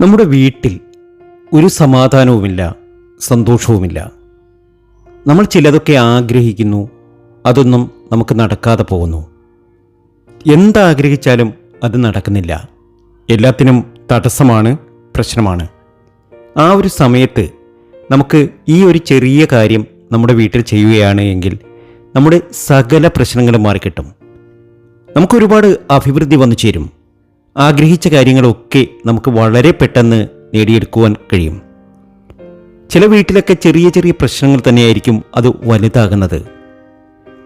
നമ്മുടെ വീട്ടിൽ ഒരു സമാധാനവുമില്ല സന്തോഷവുമില്ല. നമ്മൾ ചിലതൊക്കെ ആഗ്രഹിക്കുന്നു അതൊന്നും നമുക്ക് നടക്കാതെ പോകുന്നു. എന്താഗ്രഹിച്ചാലും അത് നടക്കുന്നില്ല. എല്ലാത്തിനും തടസ്സമാണ് പ്രശ്നമാണ്. ആ ഒരു സമയത്ത് നമുക്ക് ഈ ഒരു ചെറിയ കാര്യം നമ്മുടെ വീട്ടിൽ ചെയ്യുകയാണ് എങ്കിൽ നമ്മുടെ സകല പ്രശ്നങ്ങളും മാറിക്കിട്ടും. നമുക്കൊരുപാട് അഭിവൃദ്ധി വന്നു ചേരും. ആഗ്രഹിച്ച കാര്യങ്ങളൊക്കെ നമുക്ക് വളരെ പെട്ടെന്ന് നേടിയെടുക്കുവാൻ കഴിയും. ചില വീട്ടിലൊക്കെ ചെറിയ ചെറിയ പ്രശ്നങ്ങൾ തന്നെയായിരിക്കും അത് വലുതാകുന്നത്.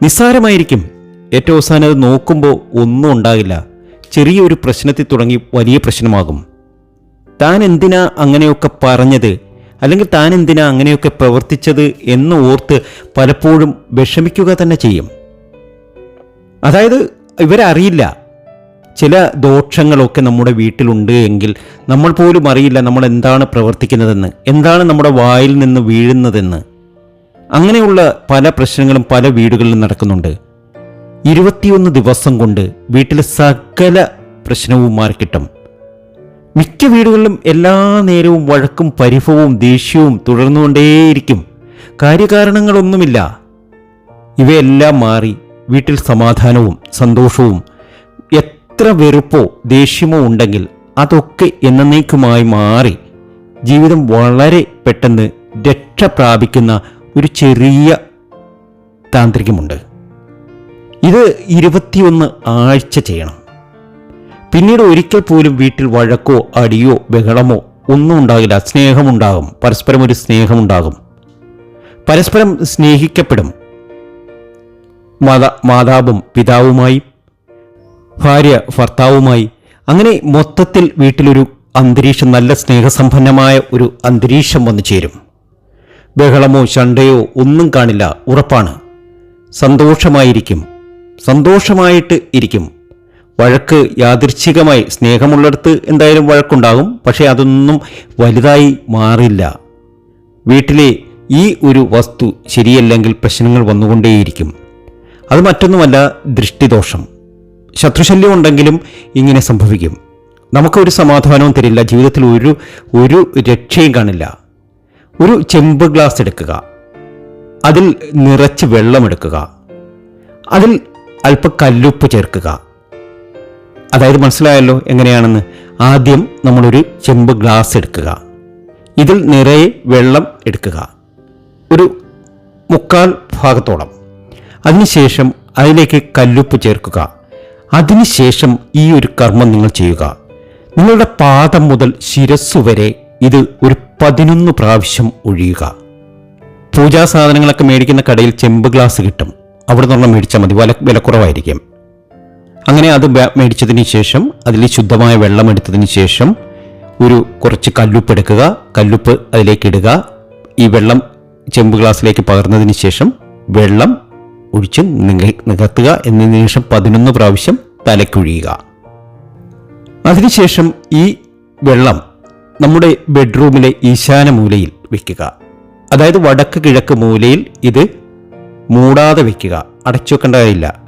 നിസ്സാരമായിരിക്കും. ഏറ്റവും അവസാനം അത് നോക്കുമ്പോൾ ഒന്നും ഉണ്ടാകില്ല. ചെറിയൊരു പ്രശ്നത്തിൽ തുടങ്ങി വലിയ പ്രശ്നമാകും. താൻ എന്തിനാ അങ്ങനെയൊക്കെ പറഞ്ഞത്? അല്ലെങ്കിൽ താൻ എന്തിനാ അങ്ങനെയൊക്കെ പ്രവർത്തിച്ചത് എന്ന് ഓർത്ത് പലപ്പോഴും വിഷമിക്കുക തന്നെ ചെയ്യും. അതായത് ഇവരറിയില്ല. ചില ദോഷങ്ങളൊക്കെ നമ്മുടെ വീട്ടിലുണ്ട് എങ്കിൽ നമ്മൾ പോലും അറിയില്ല നമ്മൾ എന്താണ് പ്രവർത്തിക്കുന്നതെന്ന് എന്താണ് നമ്മുടെ വായിൽ നിന്ന് വീഴുന്നതെന്ന്. അങ്ങനെയുള്ള പല പ്രശ്നങ്ങളും പല വീടുകളിലും നടക്കുന്നുണ്ട്. ഇരുപത്തിയൊന്ന് ദിവസം കൊണ്ട് വീട്ടിലെ സകല പ്രശ്നവും മാറിക്കിട്ടും മിക്ക വീടുകളിലും എല്ലാ നേരവും വഴക്കും പരിഭവവും ദേഷ്യവും തുടർന്നുകൊണ്ടേയിരിക്കും. കാര്യകാരണങ്ങളൊന്നുമില്ല. ഇവയെല്ലാം മാറി വീട്ടിൽ സമാധാനവും സന്തോഷവും എത്ര വെറുപ്പോ ദേഷ്യമോ ഉണ്ടെങ്കിൽ അതൊക്കെ എന്നേക്കുമായി മാറി ജീവിതം വളരെ പെട്ടെന്ന് രക്ഷ പ്രാപിക്കുന്ന ഒരു ചെറിയ താന്ത്രികമുണ്ട്. ഇത് ഇരുപത്തിയൊന്ന് ആഴ്ച ചെയ്യണം. പിന്നീട് ഒരിക്കൽ പോലും വീട്ടിൽ വഴക്കോ അടിയോ ബഹളമോ ഒന്നും ഉണ്ടാകില്ല. സ്നേഹമുണ്ടാകും. പരസ്പരം ഒരു സ്നേഹമുണ്ടാകും. പരസ്പരം സ്നേഹിക്കപ്പെടും. മാതാ മാതാവും പിതാവുമായി ഭാര്യ ഭർത്താവുമായി. അങ്ങനെ മൊത്തത്തിൽ വീട്ടിലൊരു അന്തരീക്ഷം നല്ല സ്നേഹസമ്പന്നമായ ഒരു അന്തരീക്ഷം വന്നു ചേരും. ബഹളമോ ശണ്ടയോ ഒന്നും കാണില്ല ഉറപ്പാണ്. സന്തോഷമായിരിക്കും. സന്തോഷമായിട്ട് ഇരിക്കും. വഴക്ക് യാദൃച്ഛികമായി സ്നേഹമുള്ളിടത്ത് എന്തായാലും വഴക്കുണ്ടാകും പക്ഷേ അതൊന്നും വലുതായി മാറില്ല. വീട്ടിലെ ഈ ഒരു വസ്തു ശരിയല്ലെങ്കിൽ പ്രശ്നങ്ങൾ വന്നുകൊണ്ടേയിരിക്കും. അത് മറ്റൊന്നുമല്ല ദൃഷ്ടിദോഷം. ശത്രുശല്യം ഉണ്ടെങ്കിലും ഇങ്ങനെ സംഭവിക്കും. നമുക്കൊരു സമാധാനവും തരില്ല. ജീവിതത്തിൽ ഒരു ഒരു രക്ഷയും കാണില്ല. ഒരു ചെമ്പ് ഗ്ലാസ് എടുക്കുക. അതിൽ നിറച്ച് വെള്ളമെടുക്കുക. അതിൽ അല്പ കല്ലുപ്പ് ചേർക്കുക. അതായത് മനസ്സിലായല്ലോ എങ്ങനെയാണെന്ന്. ആദ്യം നമ്മളൊരു ചെമ്പ് ഗ്ലാസ് എടുക്കുക. ഇതിൽ നിറയെ വെള്ളം എടുക്കുക. ഒരു മുക്കാൽ ഭാഗത്തോളം. അതിനുശേഷം അതിലേക്ക് കല്ലുപ്പ് ചേർക്കുക. അതിനുശേഷം ഈ ഒരു കർമ്മം നിങ്ങൾ ചെയ്യുക. നിങ്ങളുടെ പാദം മുതൽ ശിരസ് വരെ ഇത് ഒരു പതിനൊന്ന് പ്രാവശ്യം ഒഴിയുക. പൂജാ സാധനങ്ങളൊക്കെ മേടിക്കുന്ന കടയിൽ ചെമ്പ് ഗ്ലാസ് കിട്ടും. അവിടെ നിന്നുള്ള മേടിച്ചാൽ മതി. വില വിലക്കുറവായിരിക്കും അങ്ങനെ അത് മേടിച്ചതിന് ശേഷം അതിൽ ശുദ്ധമായ വെള്ളം എടുത്തതിന് ശേഷം ഒരു കുറച്ച് കല്ലുപ്പ് എടുക്കുക. കല്ലുപ്പ് അതിലേക്ക് ഇടുക. ഈ വെള്ളം ചെമ്പ് ഗ്ലാസ്സിലേക്ക് പകർന്നതിന് ശേഷം വെള്ളം ഒഴിച്ച് നിക- നികത്തുക. എന്നതിന് ശേഷം പതിനൊന്ന് പ്രാവശ്യം തലക്കൊഴിയുക. അതിനുശേഷം ഈ വെള്ളം നമ്മുടെ ബെഡ്റൂമിലെ ഈശാന മൂലയിൽ വയ്ക്കുക അതായത് വടക്ക് കിഴക്ക് മൂലയിൽ ഇത് മൂടാതെ വയ്ക്കുക അടച്ചു കാര്യമില്ല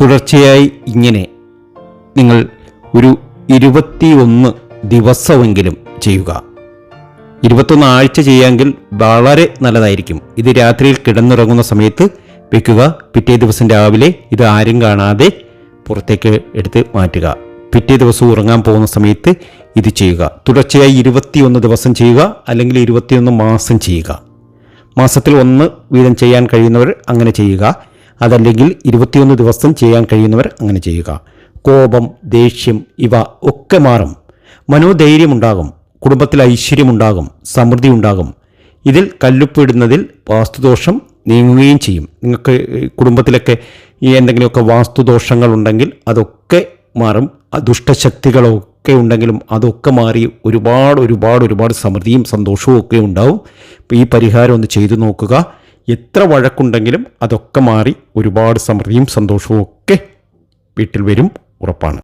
തുടർച്ചയായി ഇങ്ങനെ നിങ്ങൾ ഒരു ഇരുപത്തിയൊന്ന് ദിവസമെങ്കിലും ചെയ്യുക. ഇരുപത്തൊന്ന് ആഴ്ച ചെയ്യാമെങ്കിൽ വളരെ നല്ലതായിരിക്കും. ഇത് രാത്രിയിൽ കിടന്നുറങ്ങുന്ന സമയത്ത് വയ്ക്കുക പിറ്റേ ദിവസം രാവിലെ ഇത് ആരും കാണാതെ പുറത്തേക്ക് എടുത്ത് മാറ്റുക. പിറ്റേ ദിവസം ഉറങ്ങാൻ പോകുന്ന സമയത്ത് ഇത് ചെയ്യുക. തുടർച്ചയായി ഇരുപത്തിയൊന്ന് ദിവസം ചെയ്യുക അല്ലെങ്കിൽ ഇരുപത്തിയൊന്ന് മാസം ചെയ്യുക. മാസത്തിൽ ഒന്ന് വീതം ചെയ്യാൻ കഴിയുന്നവർ അങ്ങനെ ചെയ്യുക. അതല്ലെങ്കിൽ ഇരുപത്തിയൊന്ന് ദിവസം ചെയ്യാൻ കഴിയുന്നവർ അങ്ങനെ ചെയ്യുക. കോപം ദേഷ്യം ഇവ ഒക്കെ മാറും. മനോധൈര്യമുണ്ടാകും. കുടുംബത്തിൽ ഐശ്വര്യമുണ്ടാകും. സമൃദ്ധി ഉണ്ടാകും. ഇതിൽ കല്ലുപ്പിടുന്നതിൽ വാസ്തുദോഷം നീങ്ങുകയും ചെയ്യും. നിങ്ങൾക്ക് കുടുംബത്തിലൊക്കെ ഈ എന്തെങ്കിലുമൊക്കെ വാസ്തുദോഷങ്ങൾ ഉണ്ടെങ്കിൽ അതൊക്കെ മാറും. ദുഷ്ടശക്തികളൊക്കെ ഉണ്ടെങ്കിലും അതൊക്കെ മാറി ഒരുപാട് ഒരുപാട് ഒരുപാട് സമൃദ്ധിയും സന്തോഷവും ഒക്കെ ഉണ്ടാവും. ഈ പരിഹാരം ഒന്ന് ചെയ്തു നോക്കുക. എത്ര വഴക്കുണ്ടെങ്കിലും അതൊക്കെ മാറി ഒരുപാട് സമൃദ്ധിയും സന്തോഷവും ഒക്കെ വീട്ടിൽ വരും ഉറപ്പാണ്.